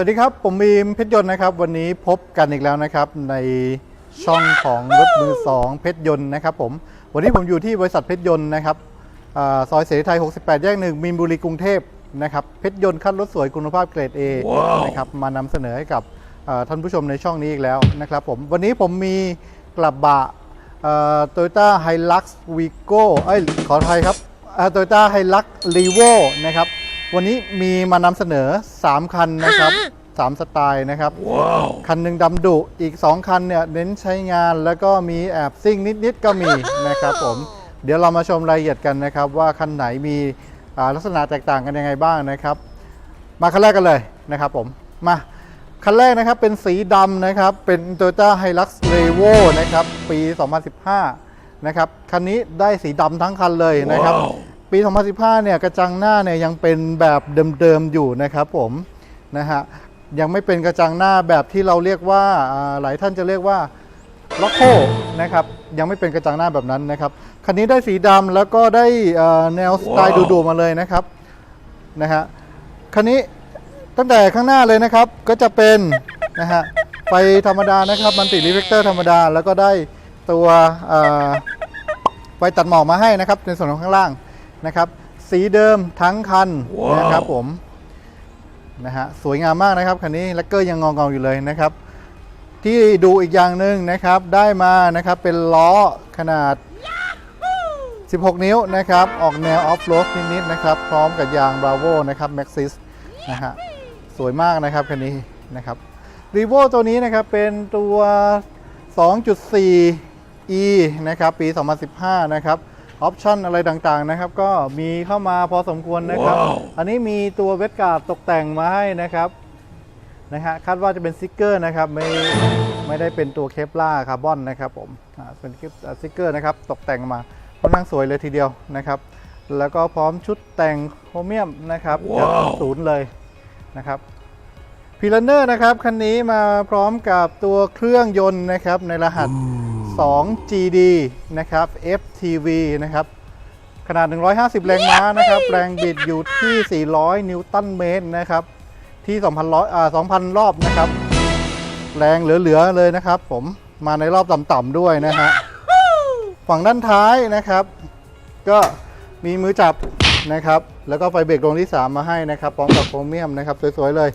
วัสดีครับ ผมบีมเพชรยนต์นะครับ วันนี้พบกันอีกแล้วนะครับในช่องของรถมือสองเพชรยนต์นะครับผมวันนี้ผมอยู่ที่บริษัทเพชรยนต์นะครับอาซอยเสรีไทย 68 แยกหนึ่งมีนบุรีกรุงเทพนะครับเพชรยนต์คัดรถสวยคุณภาพเกรด A นะครับมานำเสนอให้กับอ่าท่านผู้ชมในช่องนี้อีกแล้วนะครับผมวันนี้ผมมีกระบะโตโยต้าไฮลักซ์วีโก้เอ้ยขออภัยครับโตโยต้าไฮลักซ์รีโวนะครับ วันนี้มีมานำเสนอ 3 คันนะครับ 3 สไตล์นะครับคันหนึ่งดำดุอีก 2 คันเนี่ยเน้นใช้งานแล้วก็มีแอบซิ่งนิด ๆ ก็มีนะครับผม เดี๋ยวเรามาชมรายละเอียดกันนะครับ ว่าคันไหนมีอ่าลักษณะแตกต่างกันยังไงบ้างนะครับ มาคันแรกกันเลยนะครับผมมาคันแรกนะครับเป็นสีดำนะครับเป็น Toyota Hilux Revo นะครับปี 2015 นะครับคันนี้ได้สีดำทั้งคันเลยนะครับ ปี 2015 เนี่ยกระจังหน้าเนี่ยยังเป็นแบบเดิมๆอยู่นะครับผมนะฮะยังไม่เป็นกระจังหน้าแบบที่เราเรียกว่าหลายท่านจะเรียกว่าล็อกโคนะครับยังไม่เป็นกระจังหน้าแบบนั้นนะครับคันนี้ได้สีดำแล้วก็ได้แนวสไตล์ดูๆมาเลยนะครับนะฮะคันนี้ตั้งแต่ข้างหน้าเลยนะครับก็จะเป็นนะฮะไฟธรรมดานะครับมันติรีเฟกเตอร์ธรรมดาแล้วก็ได้ตัวไฟตัดหมอกมาให้นะครับในส่วนของข้างล่าง นะครับ สีเดิมทั้งคันนะครับผมนะฮะสวยงามมากนะครับคันนี้แลกเกอร์ยังงองๆอยู่เลยนะครับ ที่ดูอีกอย่างหนึ่งนะครับได้มานะครับเป็นล้อขนาด 16 นิ้วนะครับ ออกแนวออฟโรดนิดๆนะครับ พร้อมกับยาง Bravo นะครับ Maxxis นะฮะสวยมากนะครับคันนี้นะครับรีโวตัวนี้นะครับเป็นตัว 2.4 E นะครับปี 2015 นะครับ ออปชั่นอะไรต่างๆนะครับ ก็มีเข้ามาพอสมควรนะครับอันนี้มีตัวเวทการ์ดตกแต่งมาให้นะครับนะฮะคาดว่าจะเป็นสติกเกอร์นะครับไม่ไม่ได้เป็นตัวเคปลาคาร์บอนนะครับผมอ่าเป็นสติกเกอร์นะครับตกแต่งมาค่อนข้างสวยเลยทีเดียวนะครับ แล้วก็พร้อมชุดแต่งโครเมียมนะครับจากศูนย์เลยนะครับพีลันเนอร์นะครับคันนี้มาพร้อมกับตัวเครื่องยนต์นะครับในรหัส 2GD นะครับ FTV นะครับ ขนาด 150 แรงม้านะครับ แรงบิดอยู่ที่ 400 นิวตันเมตรนะครับ ที่ 2,000ร้อยอ่า2,000 รอบนะครับ แรงเหลือ ๆ เลยนะครับ ผม มาในรอบต่ำๆด้วยนะฮะ ฝั่งด้านท้ายนะครับ ก็มีมือจับนะครับ แล้วก็ไฟเบรกดวงที่ 3 มาให้นะครับ พร้อมกับโครเมียมนะครับ สวย ๆ เลย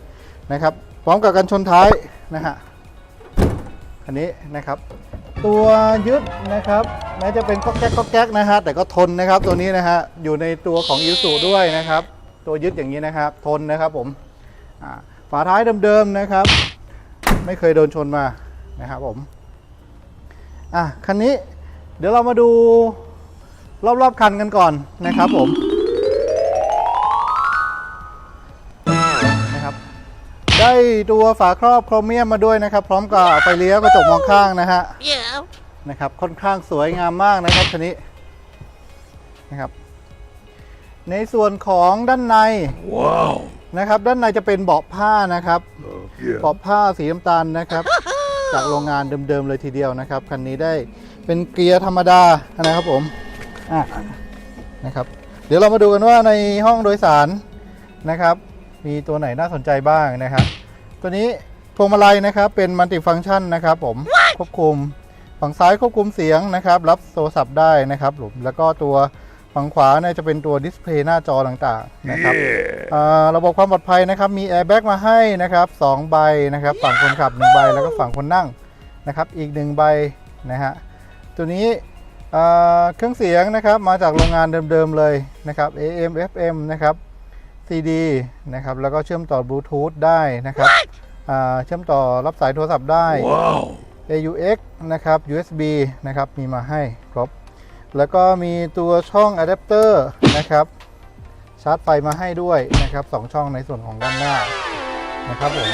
นะครับ พร้อมกับกันชนท้ายนะฮะ อันนี้นะครับ ตัวยึดนะครับแม้จะเป็นก๊อกแก๊กก๊อกแก๊กนะฮะแต่ก็ทนนะครับตัวนี้นะฮะอยู่ในตัวของอิสุด้วยนะครับ ตัวยึดอย่างนี้นะครับ ทนนะครับผมฝาท้ายเดิมๆนะครับ ไม่เคยโดนชนมานะครับผมอะคันนี้เดี๋ยวเรามาดูรอบๆคันกันก่อนนะครับผมนะครับได้ตัวฝาครอบโครเมียมมาด้วยนะครับ พร้อมกับไฟเลี้ยวกระจกมองข้างนะฮะ Yeah. นะครับ ค่อนข้างสวยงามมากนะครับคันนี้นะครับ ในส่วนของด้านใน Wow. นะครับ ด้านในจะเป็นเบาะผ้านะครับ Yeah. เบาะผ้าสีน้ำตาลนะครับ จากโรงงานเดิมๆเลยทีเดียวนะครับคันนี้ได้เป็นเกียร์ธรรมดานะครับผมอะนะครับ เดี๋ยวเรามาดูกันว่าในห้องโดยสารนะครับ มีตัวไหนน่าสนใจบ้างนะครับ ตัวนี้พวงมาลัยนะครับเป็นมัลติฟังก์ชันนะครับ ผมควบคุม ฝั่งซ้ายควบคุมเสียงนะครับ รับโทรศัพท์ได้นะครับผมแล้วก็ตัวฝั่งขวาเนี่ยจะเป็นตัวดิสเพลย์หน้าจอต่างๆนะครับ Yeah. อ่าระบบความปลอดภัยนะครับ มีแอร์แบ็กมาให้นะครับสองใบนะครับ ฝั่งคนขับ1ใบแล้วก็ฝั่งคนนั่งนะครับ อีก1ใบนะฮะตัวนี้อ่าเครื่องเสียงนะครับมาจากโรงงานเดิมๆเลยนะครับ AM FM นะครับ CD นะครับแล้วก็เชื่อมต่อบลูทูธได้นะครับอ่าเชื่อมต่อรับสายโทรศัพท์ได้ Wow. AUX นะครับ USB นะครับ มีมาให้ครบ แล้วก็มีตัวช่องอะแดปเตอร์นะครับ ชาร์จไฟมาให้ด้วยนะครับสองช่องในส่วนของด้านหน้านะครับผม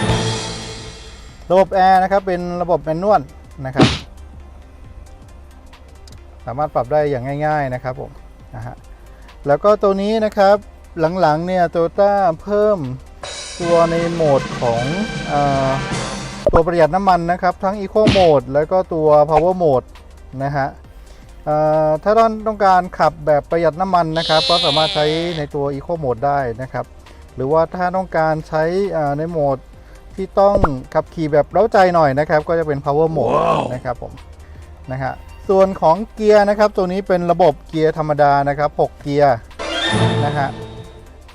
ระบบแอร์นะครับเป็นระบบแมนนวลนะครับ สามารถปรับได้อย่างง่าย ๆนะครับผมนะฮะแล้วก็ตัวนี้นะครับหลังๆเนี่ยโตต้าเพิ่มตัวในโหมดของอ ตัวประหยัดน้ำมันนะครับ ทั้ง Eco Mode แล้วก็ตัว Power Mode นะฮะเอ่อถ้าท่านต้องการขับแบบประหยัดน้ำมันนะครับ ก็สามารถใช้ในตัว Eco Mode ได้นะครับ หรือว่าถ้าต้องการใช้อ่าในโหมดที่ต้องขับขี่แบบเร้าใจหน่อยนะครับ ก็จะเป็น power mode นะครับผมนะฮะส่วนของเกียร์นะครับ ตัวนี้เป็นระบบเกียร์ธรรมดานะครับ 6 เกียร์นะฮะ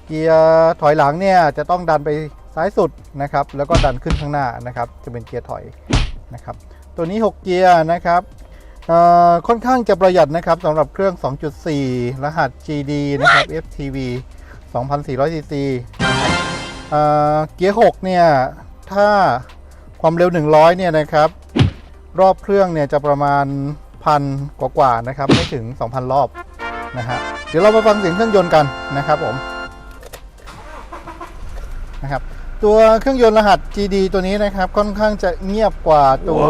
เกียร์ถอยหลังเนี่ยจะต้องดันไป ซ้ายสุดนะครับแล้วก็ดันขึ้นข้างหน้านะครับจะเป็นเกียร์ถอยนะครับตัวนี้ 6 เกียร์นะครับเอ่อค่อนข้างจะประหยัดนะครับสำหรับเครื่อง 2.4 รหัส GD นะครับ FTV 2,400 cc เอ่อเกียร์ 6 เนี่ย ถ้าความเร็ว 100 เนี่ยนะครับ รอบเครื่องเนี่ยจะประมาณพันกว่าๆนะครับ ไม่ถึง 2,000 รอบนะฮะ เดี๋ยวเรามาฟังเสียงเครื่องยนต์กันนะครับผม นะครับ ตัวเครื่องยนต์รหัส GD ตัวนี้นะครับค่อนข้างจะเงียบกว่าตัว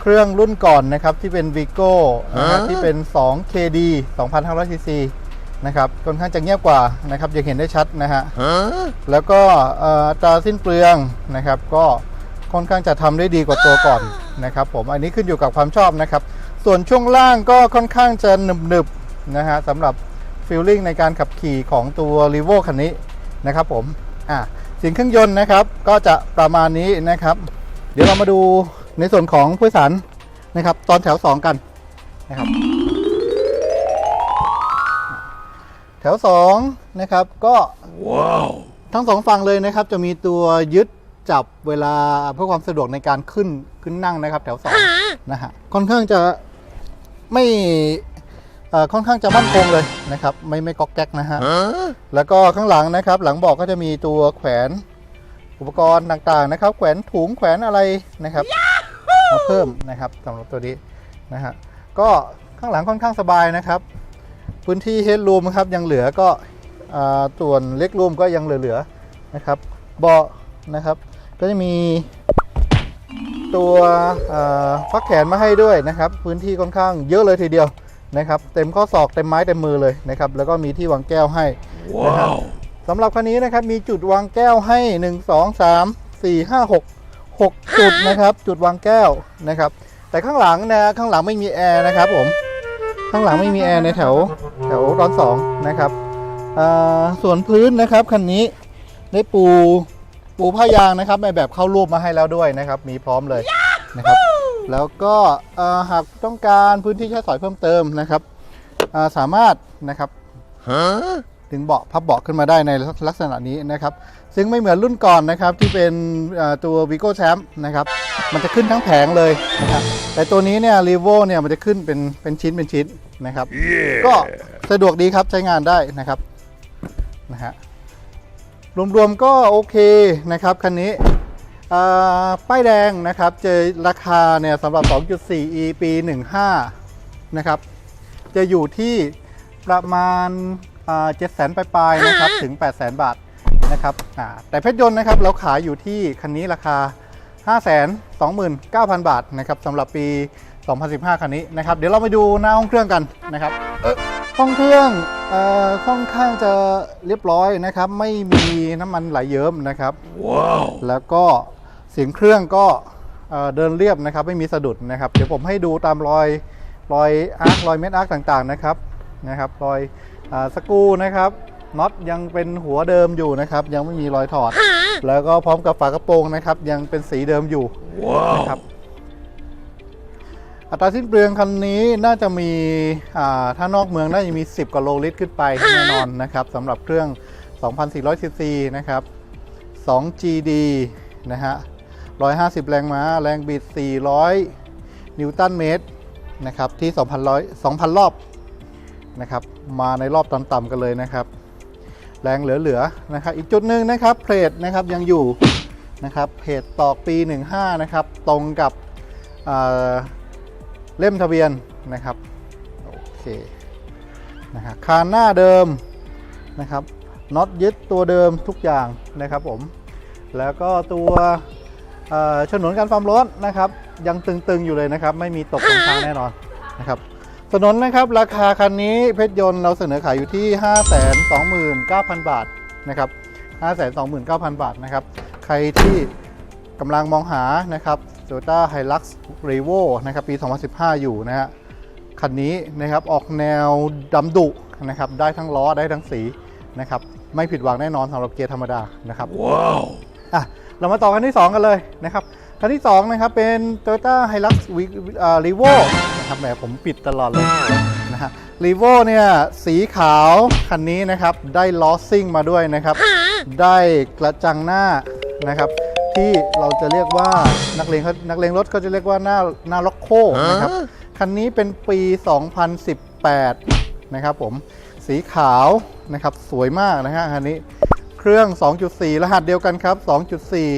เครื่องรุ่นก่อนนะครับที่เป็น Vigo นะฮะที่เป็น 2KD 2,500 cc นะครับค่อนข้างจะเงียบกว่านะครับยังเห็นได้ชัดนะฮะแล้วก็เอ่ออัตราสิ้นเปลืองนะครับก็ค่อนข้างจะทำได้ดีกว่าตัวก่อนนะครับผมอันนี้ขึ้นอยู่กับความชอบนะครับ ส่วนช่วงล่างก็ค่อนข้างจะหนึบๆนะฮะสำหรับฟีลลิ่งในการขับขี่ของตัว r e v o คันนี้นะครับผมอะ เสียงเครื่องยนต์นะครับ ก็จะประมาณนี้นะครับ เดี๋ยวเรามาดูในส่วนของผู้โดยสารนะครับ ตอนแถว 2 กันนะครับ แถว 2 นะครับก็ทั้งสองฝั่งเลยนะครับ จะมีตัวยึดจับเวลาเพื่อความสะดวกในการขึ้นขึ้นนั่งนะครับ แถวสองนะฮะค่อนข้างจะไม่เอ่อ ค่อนข้างจะมั่นคงเลยนะครับ ไม่ไม่ก๊อกแก๊กนะฮะแล้วก็ข้างหลังนะครับ หลังเบอกก็จะมีตัวแขวนอุปกรณ์ต่างๆนะครับ แขวนถุงแขวนอะไรนะครับมาเพิ่มนะครับสำหรับตัวนี้นะฮะก็ข้างหลังค่อนข้างสบายนะครับ พื้นที่เฮดรูมครับยังเหลือก็อ่าส่วนเล็กรูมก็ยังเหลือๆนะครับเบาะนะครับก็จะมีตัวอ่าฟักแขนมาให้ด้วยนะครับ พื้นที่ค่อนข้างเยอะเลยทีเดียว นะครับเต็มข้อศอกเต็มไม้เต็มมือเลยนะครับแล้วก็มีที่วางแก้วให้นะครับสำหรับคันนี้นะครับมีจุดวางแก้วให้ 1 2 3 4 5 6 6 จุดนะครับจุดวางแก้วนะครับแต่ข้างหลังนะข้างหลังไม่มีแอร์นะครับผมข้างหลังไม่มีแอร์ในแถวแถวตอนสองนะครับอ่าส่วนพื้นนะครับคันนี้ได้ปูปูผ้ายางนะครับในแบบเข้ารูปมาให้แล้วด้วยนะครับ มีพร้อมเลยนะครับ แล้วก็อ่าหากต้องการพื้นที่ใช้สอยเพิ่มเติมนะครับอ่าสามารถนะครับดึงเบาะพับเบาะขึ้นมาได้ในลักษณะนี้นะครับ ซึ่งไม่เหมือนรุ่นก่อนนะครับที่เป็นอ่าตัว Vigo Champ นะครับมันจะขึ้นทั้งแผงเลยนะครับแต่ตัวนี้เนี่ย r e v o เนี่ยมันจะขึ้นเป็นเป็นชิ้นเป็นชิ้นนะครับก็สะดวกดีครับใช้งานได้นะครับนะฮะรวมๆก็โอเคนะครับคันนี้อ่า ป้ายแดงนะครับเจอราคาเนี่ยสำหรับ 2.4e ปี15 นะครับ จะอยู่ที่ประมาณเจ็ดแสนปลายๆนะครับถึง 8 0 0 0 0 0บาทนะครับอ่าแต่เพชรยนต์นะครับเราขายอยู่ที่คันนี้ราคา 529,000 บาทนะครับสำหรับปี 2015 คันนี้นะครับเดี๋ยวเราไปดูหน้าห้องเครื่องกันนะครับห้องเครื่องเอ่อค่อนข้างจะเรียบร้อยนะครับ ไม่มีน้ำมันไหลเยิ้มนะครับแล้วก็ เสียงเครื่องก็เดินเรียบนะครับไม่มีสะดุดนะครับ เดี๋ยวผมให้ดูตามรอยรอยอาร์ครอยเม็ดอาร์คต่างๆนะครับนะครับรอยอสกูนะครับน็อตยังเป็นหัวเดิมอยู่นะครับ ยังไม่มีรอยถอด แล้วก็พร้อมกับฝากระโปรงนะครับ ยังเป็นสีเดิมอยู่นะครับอัตราสิ้นเปลืองคันนี้น่าจะมีถ้านอกเมืองน่าจะมี 10กว่าโลลิตรขึ้นไปแน่นอนนะครับสำหรับเครื่อง 2,400ซีซีนะครับ 2GD นะฮะ 150 แรงม้า แรงบิด 400 นิวตันเมตรนะครับที่ 2,000 2,000 รอบนะครับมาในรอบต่ำๆกันเลยนะครับ แรงเหลือๆนะครับอีกจุดหนึ่งนะครับเพลทนะครับยังอยู่นะครับเพจตอกปี 15 นะครับ ตรงกับเล่มทะเบียนนะครับโอเคนะฮะคานหน้าเดิมนะครับน็อตยึดตัวเดิมทุกอย่างนะครับผม แล้วก็ตัว ฉนวนกันความร้อนนะครับ ยังตึงๆอยู่เลยนะครับ ไม่มีตกลงทางแน่นอนนะครับถนนนะครับราคาคันนี้เพชรยนต์เราเสนอขายอยู่ที่ 529,000 บาทนะครับ529,000 บาทนะครับ ใครที่กำลังมองหานะครับ Toyota Hilux Revo นะครับปี 2015 อยู่นะฮะคันนี้นะครับออกแนวดำดุนะครับได้ทั้งล้อได้ทั้งสีนะครับไม่ผิดหวังแน่นอนสำหรับเกียร์ธรรมดานะครับ Wow. อะ เรามาต่อคันที่ 2 กันเลยนะครับคันที่ 2 นะครับ เป็น Toyota Hilux r e v o นะครับแหมผมปิดตลอดเลยนะฮะ r e v o เนี่ย สีขาวคันนี้นะครับ ได้ล้อซิ่งมาด้วยนะครับ ได้กระจังหน้านะครับ ที่เราจะเรียกว่านักเลงเขานักเลงรถเขาจะเรียกว่าหน้าหน้าล็อกโคนะครับคันนี้เป็นปี 2018 นะครับผมสีขาวนะครับ สวยมากนะฮะคันนี้ รื่อง 2.4 รหัสเดียวกันครับ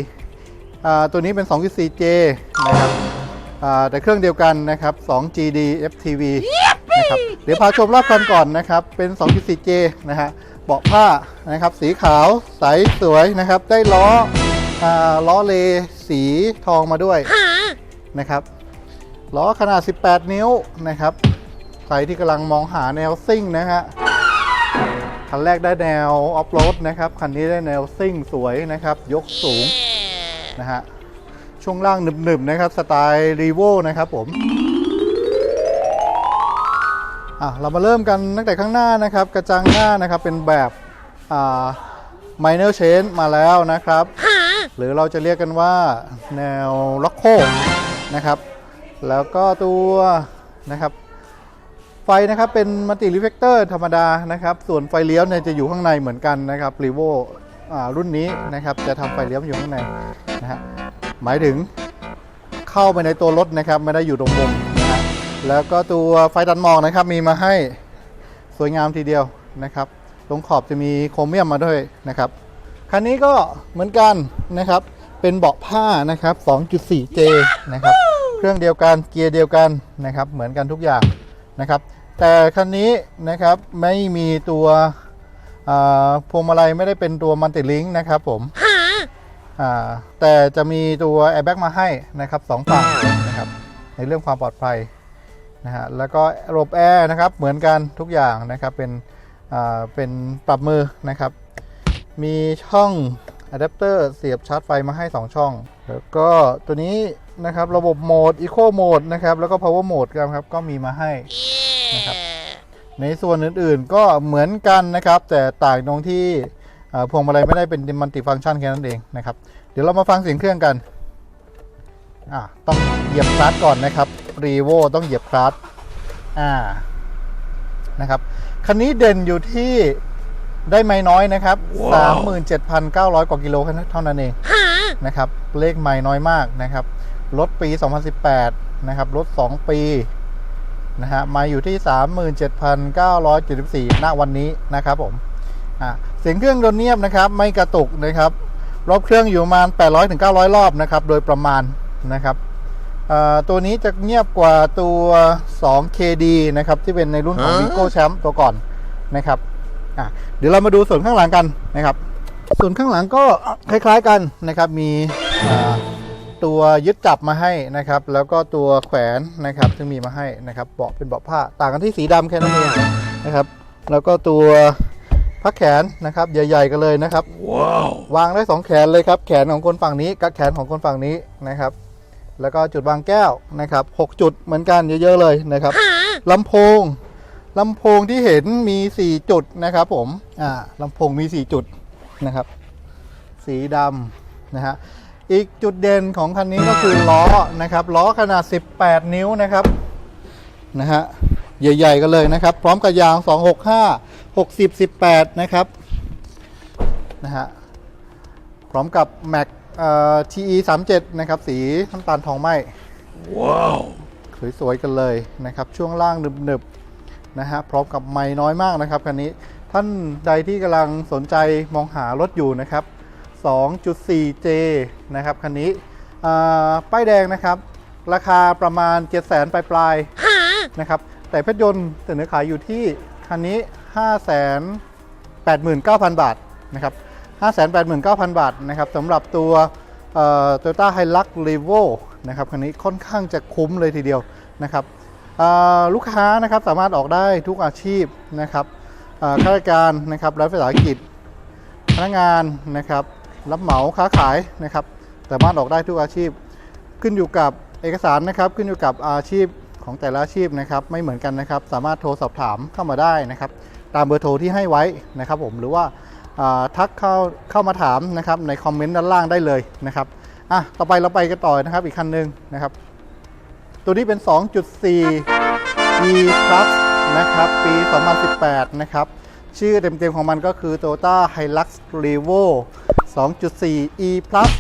2.4อ่าตัวนี้เป็น 2.4J นะครับอ่าแต่เครื่องเดียวกันนะครับ 2GD FTV นะครับเดี๋ยวพาชมรอบคันก่อนนะครับ เป็น 2.4J นะฮะเบาะผ้านะครับ สีขาวใสสวยนะครับ ได้ล้ออ่าล้อเลสีทองมาด้วยนะครับล้อขนาด 18 นิ้วนะครับ ใครที่กำลังมองหาแนวซิ่งนะฮะ คันแรกได้แนวออฟโรดนะครับคันนี้ได้แนวซิ่งสวยนะครับ ยกสูงนะฮะช่วงล่างหนึบๆนะครับสไตล์รีโวนะครับผมอะเรามาเริ่มกันตั้งแต่ข้างหน้านะครับ กระจังหน้านะครับเป็นแบบอ่า minor change มาแล้วนะครับ หรือเราจะเรียกกันว่าแนวล็อกโคนะครับ แล้วก็ตัวนะครับ ไฟนะครับเป็นมัลติรีเฟกเตอร์ธรรมดานะครับ ส่วนไฟเลี้ยวเนี่ยจะอยู่ข้างในเหมือนกันนะครับรีโวรุ่นนี้นะครับจะทำไฟเลี้ยวอยู่ข้างในนะฮะหมายถึงเข้าไปในตัวรถนะครับไม่ได้อยู่ตรงมุมนะฮะแล้วก็ตัวไฟตัดหมอกนะครับมีมาให้สวยงามทีเดียวนะครับ ตรงขอบจะมีโครเมียมมาด้วยนะครับคันนี้ก็เหมือนกันนะครับ เป็นเบาะผ้านะครับ 2.4J นะครับ เครื่องเดียวกันเกียร์เดียวกันนะครับ เหมือนกันทุกอย่างนะครับ แต่คันนี้นะครับไม่มีตัวอ่าพวงมาลัยไม่ได้เป็นตัวมันติลิงนะครับผมอ่าแต่จะมีตัวแอร์แบ็กมาให้นะครับสองฝั่งนะครับในเรื่องความปลอดภัยนะฮะแล้วก็ระบบแอร์นะครับเหมือนกันทุกอย่างนะครับเป็นอ่าเป็นปรับมือนะครับ มีช่องอะแดปเตอร์เสียบชาร์จไฟมาให้ 2 ช่อง แล้วก็ตัวนี้นะครับระบบโหมด Eco Mode นะครับแล้วก็ Power Mode กันครับก็มีมาให้นะครับ ในส่วนอื่นๆก็เหมือนกันนะครับ แต่ต่างตรงที่เอ่อพวงมาลัยไม่ได้เป็นมัลติฟังก์ชันแค่นั้นเองนะครับ เดี๋ยวเรามาฟังเสียงเครื่องกันอ่าต้องเหยียบคลัตช์ก่อนนะครับรีโวต้องเหยียบคลัตช์อ่านะครับคันนี้เด่นอยู่ที่ได้ไม่น้อยนะครับ 37,900 กว่ากิโลเท่านั้นเองนะครับ เลขไม่น้อยมากนะครับ รถปี 2018 นะครับ รถ 2 ปี นะฮะมาอยู่ที่ 37,974 ณวันนี้นะครับผมอะเสียงเครื่องโดนเงียบนะครับไม่กระตุกนะครับรอบเครื่องอยู่ประมาณ 800ถึง900 รอบนะครับโดยประมาณนะครับอ่าตัวนี้จะเงียบกว่าตัว 2KD นะครับที่เป็นในรุ่นของ Vigo Champ ตัวก่อนนะครับอะเดี๋ยวเรามาดูส่วนข้างหลังกันนะครับ ส่วนข้างหลังก็คล้ายๆกันนะครับมีอ่า ตัวยึดจับมาให้นะครับ แล้วก็ตัวแขวนนะครับซึ่งมีมาให้นะครับเบาะเป็นเบาะผ้าต่างกันที่สีดำแค่นั้นเองนะครับ แล้วก็ตัวพักแขนนะครับ ใหญ่ ๆกันเลยนะครับวางได้สองแขนเลยครับ แขนของคนฝั่งนี้กับแขนของคนฝั่งนี้นะครับ แล้วก็จุดวางแก้วนะครับหกจุดเหมือนกันเยอะๆเลยนะครับลำโพงลำโพงที่เห็นมี 4 จุดนะครับ ผมอ่าลำโพงมี 4 จุดนะครับ สีดำนะฮะ อีกจุดเด่นของคันนี้ก็คือล้อนะครับล้อขนาด 18 นิ้วนะครับนะฮะใหญ่ๆกันเลยนะครับ พร้อมกับยาง 265 60 18 นะครับนะฮะพร้อมกับ Mac เอ่อ TE 37นะครับ สีน้ำตาลทองไหมว้าวสวยๆกันเลยนะครับ ช่วงล่างหนึบๆนะฮะพร้อมกับไม้น้อยมากนะครับคันนี้ท่านใดที่กำลังสนใจมองหารถอยู่นะครับ 2.4J นะครับคันนี้อ่าป้ายแดงนะครับ ราคาประมาณ 700,000ปลายๆนะครับ แต่เพชรยนต์เสนอขายอยู่ที่คันนี้ 589,000 บาทนะครับ 589,000 บาทนะครับสำหรับตัวโตโยต้าไฮลักรีโวนะครับคันนี้ค่อนข้างจะคุ้มเลยทีเดียวนะครับเอ่อลูกค้านะครับสามารถออกได้ทุกอาชีพนะครับเอ่อข้าราชการนะครับรัฐวิสาหกิจพนักงานนะครับ รับเหมาค้าขายนะครับสามารถออกได้ทุกอาชีพ ขึ้นอยู่กับเอกสารนะครับ ขึ้นอยู่กับอาชีพของแต่ละอาชีพนะครับ ไม่เหมือนกันนะครับ สามารถโทรสอบถามเข้ามาได้นะครับ ตามเบอร์โทรที่ให้ไว้นะครับผมหรือว่าทักเข้าเข้ามาถามนะครับในคอมเมนต์ด้านล่างได้เลยนะครับอะต่อไปเราไปกันต่อนะครับอีกคันหนึ่งนะครับ ตัวนี้เป็น 2.4 e plus นะครับปี 2018 นะครับ ชื่อเต็มๆของมันก็คือ Toyota Hilux Revo 2.4 e plus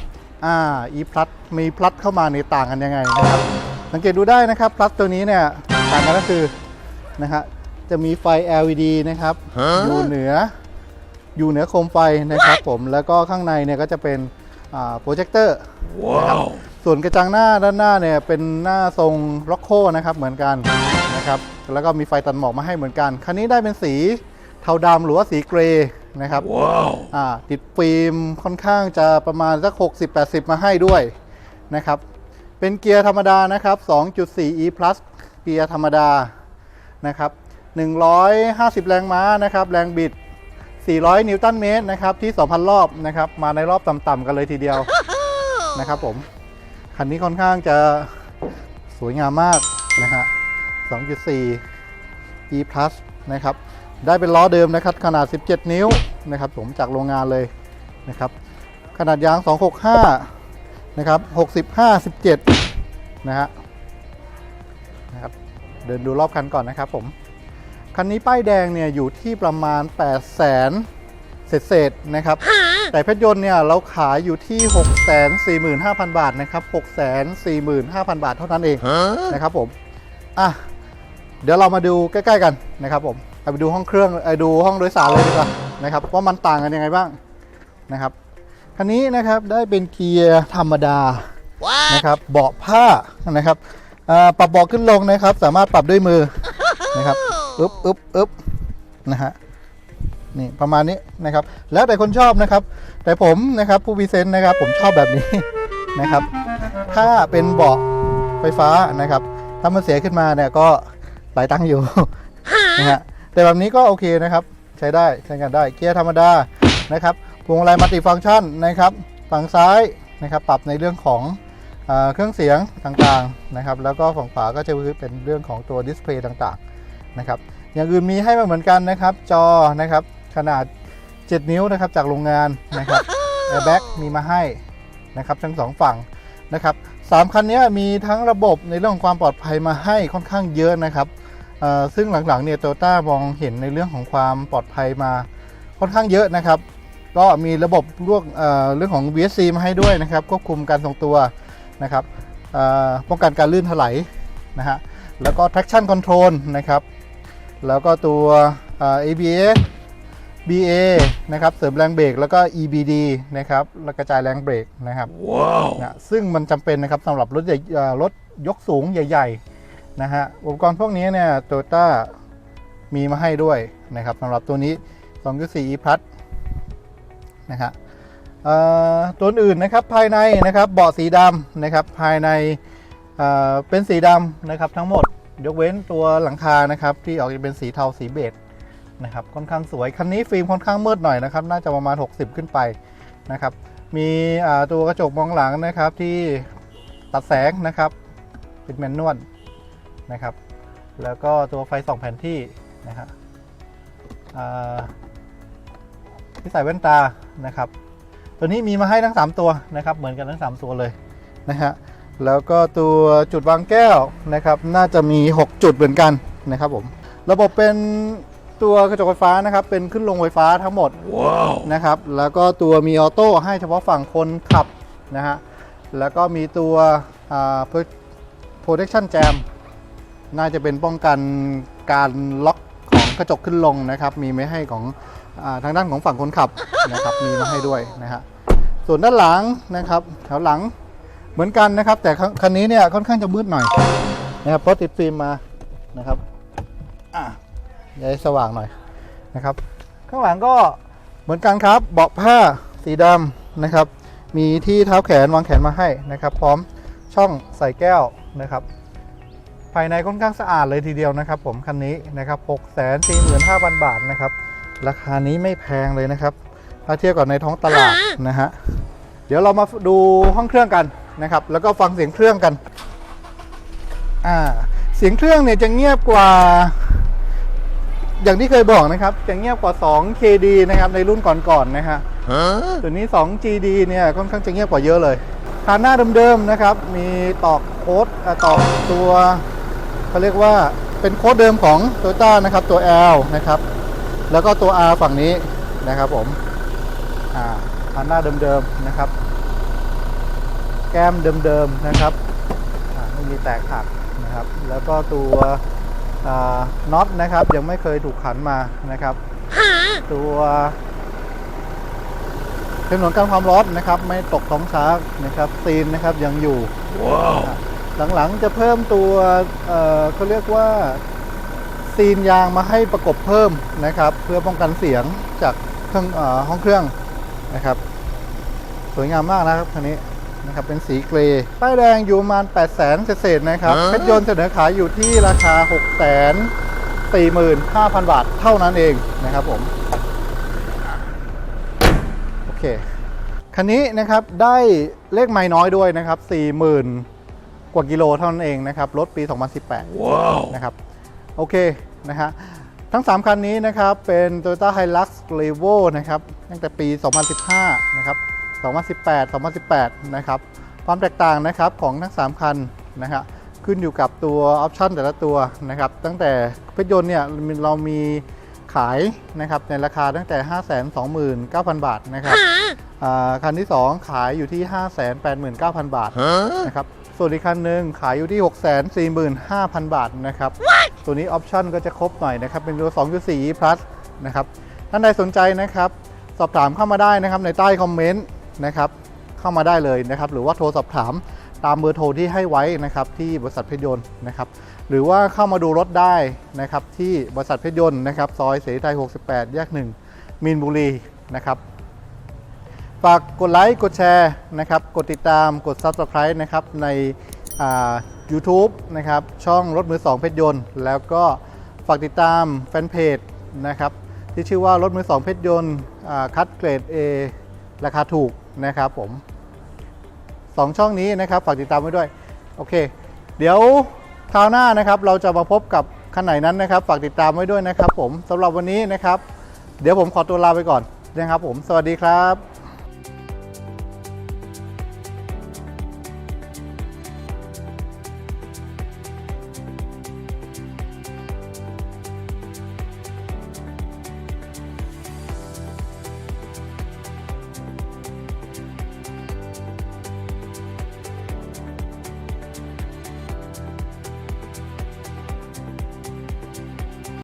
อ่า e plus มี plus เข้ามาในต่างกันยังไงนะครับ สังเกตดูได้นะครับ plus ตัวนี้เนี่ยต่างกันก็คือนะฮะจะมีไฟ LED นะครับ อยู่เหนืออยู่เหนือโคมไฟนะครับผมแล้วก็ข้างในเนี่ยก็จะเป็นโปรเจคเตอร์นะครับส่วนกระจังหน้าด้านหน้าเนี่ยเป็นหน้าทรงล็อกโคนะครับเหมือนกันนะครับแล้วก็มีไฟตัดหมอกมาให้เหมือนกัน คันนี้ได้เป็นสีเทาดำหรือว่าสีเกรย์ นะครับอ่าติดฟิล์มค่อนข้างจะประมาณสัก 60-80 มาให้ด้วยนะครับ เป็นเกียร์ธรรมดานะครับ 2.4 e plus เกียร์ธรรมดานะครับ 150 แรงม้านะครับ แรงบิด 400 นิวตันเมตรนะครับ ที่ 2,000 รอบนะครับ มาในรอบต่ำๆกันเลยทีเดียวนะครับผม คันนี้ค่อนข้างจะสวยงามมากนะฮะ 2.4 e plus นะครับ ได้เป็นล้อเดิมนะครับ ขนาด 17 นิ้วนะครับ ผมจากโรงงานเลยนะครับ ขนาดยาง 265 นะครับ 65 17 นะฮะนะครับ เดินดูรอบคันก่อนนะครับผมคันนี้ป้ายแดงเนี่ยอยู่ที่ประมาณ 8 0 0 0 0 0เศษๆนะครับ แต่เพชรยนต์เนี่ยเราขายอยู่ที่ 645,000 บาทนะครับ 645,000 บาทเท่านั้นเองนะครับผม อะ เดี๋ยวเรามาดูใกล้ ๆ กันนะครับผม ไปดูห้องเครื่องเอาดูห้องโดยสารเลยดีกว่านะครับว่ามันต่างกันยังไงบ้างนะครับคันนี้นะครับได้เป็นเกียร์ธรรมดานะครับเบาะผ้านะครับอ่าปรับเบาะขึ้นลงนะครับ สามารถปรับด้วยมือนะครับอึ๊บอึ๊บอึ๊บนะฮะนี่ประมาณนี้นะครับ แล้วแต่คนชอบนะครับ แต่ผมนะครับผู้พิเศษนะครับ ผมชอบแบบนี้นะครับ ถ้าเป็นเบาะไฟฟ้านะครับ ถ้ามันเสียขึ้นมาเนี่ยก็หลายตังค์อยู่นะฮะ แต่แบบนี้ก็โอเคนะครับ ใช้ได้ใช้งานได้เกียร์ธรรมดานะครับพวงมาลัยมัลติฟังก์ชันนะครับ ฝั่งซ้ายนะครับ ปรับในเรื่องของเออเครื่องเสียงต่างๆนะครับ แล้วก็ฝั่งขวาก็จะเป็นเรื่องของตัวดิสเพลย์ต่างๆนะครับ อย่างอื่นมีให้มาเหมือนกันนะครับ จอนะครับ ขนาด 7 นิ้วนะครับจากโรงงานนะครับแอร์แบ็กมีมาให้นะครับทั้งสองฝั่งนะครับสามคันนี้มีทั้งระบบในเรื่องของความปลอดภัยมาให้ค่อนข้างเยอะนะครับเอ่อ ซึ่งหลังๆเนี่ยโตต้ามองเห็นในเรื่องของความปลอดภัยมาค่อนข้างเยอะนะครับ ก็มีระบบรวกเอ่อเรื่องของ VSC มาให้ด้วยนะครับ ควบคุมการทรงตัวนะครับเอ่อป้องกันการลื่นถลายนะฮะแล้วก็ traction control นะครับ แล้วก็ตัวเอ่อ ABS BA นะครับ เสริมแรงเบรกแล้วก็ EBD นะครับแล้วกระจายแรงเบรกนะครับนะซึ่งมันจำเป็นนะครับสำหรับรถใหญ่เอ่อรถยกสูงใหญ่ ๆ นะฮะอุปกรณ์พวกนี้เนี่ยโตโยต้ามีมาให้ด้วยนะครับสำหรับตัวนี้ 2.4 e plus นะฮะตัวอื่นนะครับภายในนะครับเบาะสีดำนะครับภายในเเป็นสีดำนะครับทั้งหมดยกเว้นตัวหลังคานะครับที่ออกจะเป็นสีเทาสีเบจนะครับค่อนข้างสวยคันนี้ฟิล์มค่อนข้างมืดหน่อยนะครับน่าจะประมาณ 60 ขึ้นไปนะครับมีตัวกระจกมองหลังนะครับที่ตัดแสงนะครับเป็นแมนนวล นะครับ แล้วก็ตัวไฟส่องแผนที่นะฮะอ่าที่ใส่แว่นตานะครับ ตัวนี้มีมาให้ทั้ง 3 ตัวนะครับ เหมือนกันทั้ง 3 ตัวเลยนะฮะแล้วก็ตัวจุดวางแก้วนะครับ น่าจะมี 6 จุดเหมือนกันนะครับผมระบบเป็นตัวกระจกไฟฟ้านะครับ เป็นขึ้นลงไฟฟ้าทั้งหมดนะครับ แล้วก็ตัวมีออโต้ให้เฉพาะฝั่งคนขับนะฮะแล้วก็มีตัวอ่า protection jam น่าจะเป็นป้องกันการล็อกของกระจกขึ้นลงนะครับ มีไม่ให้ของอทางด้านของฝั่งคนขับนะครับ มีมาให้ด้วยนะฮะส่วนด้านหลังนะครับ แถวหลังเหมือนกันนะครับ แต่คันนี้เนี่ยค่อนข้างจะมืดหน่อยนะครับเพราะติดฟิล์มมานะครับอะอยาให้สว่างหน่อยนะครับ ข้างหลังก็เหมือนกันครับเบาะผ้าสีดำนะครับ มีที่เท้าแขนวางแขนมาให้นะครับ พร้อมช่องใส่แก้วนะครับ ภายในค่อนข้างสะอาดเลยทีเดียวนะครับผมคันนี้นะครับ6 4 5 0 0 0 บาทนะครับ ราคานี้ไม่แพงเลยนะครับ ถ้าเทียบกับในท้องตลาดนะฮะ เดี๋ยวเรามาดูห้องเครื่องกันนะครับ แล้วก็ฟังเสียงเครื่องกัน อ่า เสียงเครื่องเนี่ยจะเงียบกว่า อย่างที่เคยบอกนะครับ จะเงียบกว่า 2 KD นะครับในรุ่นก่อนๆนะฮะตัวนี้ 2 GD เนี่ยค่อนข้างจะเงียบกว่าเยอะเลยคานหน้าเดิมๆนะครับ มีตอกโค้ดอะตอกตัว เขาเรียกว่าเป็นโค้ดเดิมของ t o y ต้านะครับตัว L นะครับ แล้วก็ตัว R ฝั่งนี้นะครับผมอ่าคานหน้าเดิมๆนะครับ แก้มเดิมๆนะครับอ่าไม่มีแตกหักนะครับ แล้วก็ตัวน็อตนะครับ ยังไม่เคยถูกขันมานะครับ ตัวเทมหนวนกันความร้อนนะครับ ไม่ตกท้องช้างนะครับซีนนะครับยังอยู่อะ หลังๆจะเพิ่มตัวเอ่อเขาเรียกว่าซีนยางมาให้ประกบเพิ่มนะครับ เพื่อป้องกันเสียงจากเครื่องเออห้องเครื่องนะครับ สวยงามมากนะครับคันนี้นะครับเป็นสีเกรย์ป้ายแดงอยู่ประมาณ 8 0 0 0 0 0เศษๆนะครับเพชรยนต์เสนอขายอยู่ที่ราคา6 4 5 0 0 0 บาทเท่านั้นเองนะครับผมโอเคคันนี้นะครับได้เลขไม้น้อยด้วยนะครับ 40,000 กว่ากิโลเท่านั้นเองนะครับ รถปี 2018นะครับ โอเคนะฮะทั้ง 3 คันนี้นะครับ เป็น Toyota Hilux Revo นะครับ ตั้งแต่ปี 2015 นะครับ 2018 2018 นะครับ ความแตกต่างนะครับของทั้ง 3 คันนะฮะขึ้นอยู่กับตัวออปชันแต่ละตัวนะครับ ตั้งแต่เพชรยนต์เนี่ยเรามีขายนะครับในราคาตั้งแต่ 529,000 บาทนะครับอ่าคันที่ 2 ขายอยู่ที่ 589,000 บาทนะครับ ส่วนอีกคันหนึ่งขายอยู่ที่ 645,000 บาทนะครับ ตัวนี้ออปชั่นก็จะครบหน่อยนะครับ เป็นตัว2.4 plus นะครับ ท่านใดสนใจนะครับ สอบถามเข้ามาได้นะครับในใต้คอมเมนต์นะครับ เข้ามาได้เลยนะครับ หรือว่าโทรสอบถามตามเบอร์โทรที่ให้ไว้นะครับที่บริษัทเพชรยนต์นะครับ หรือว่าเข้ามาดูรถได้นะครับที่บริษัทเพชรยนต์นะครับซอยเสรีไทย 68 แยก 1มีนบุรีนะครับ ฝากกดไลค์ กดแชร์นะครับ กดติดตาม กด Subscribe นะครับ ในอ่า YouTube นะครับ ช่องรถมือ2เพชรยนต์ แล้วก็ฝากติดตามแฟนเพจนะครับ ที่ชื่อว่ารถมือ2เพชรยนต์คัดเกรด A ราคาถูกนะครับผมสองช่องนี้นะครับ ฝากติดตามไว้ด้วย โอเค เดี๋ยวคราวหน้านะครับ เราจะมาพบกับคันไหนนั้นนะครับ ฝากติดตามไว้ด้วยนะครับ ผมสำหรับวันนี้นะครับ เดี๋ยวผมขอตัวลาไปก่อนนะครับผม สวัสดีครับ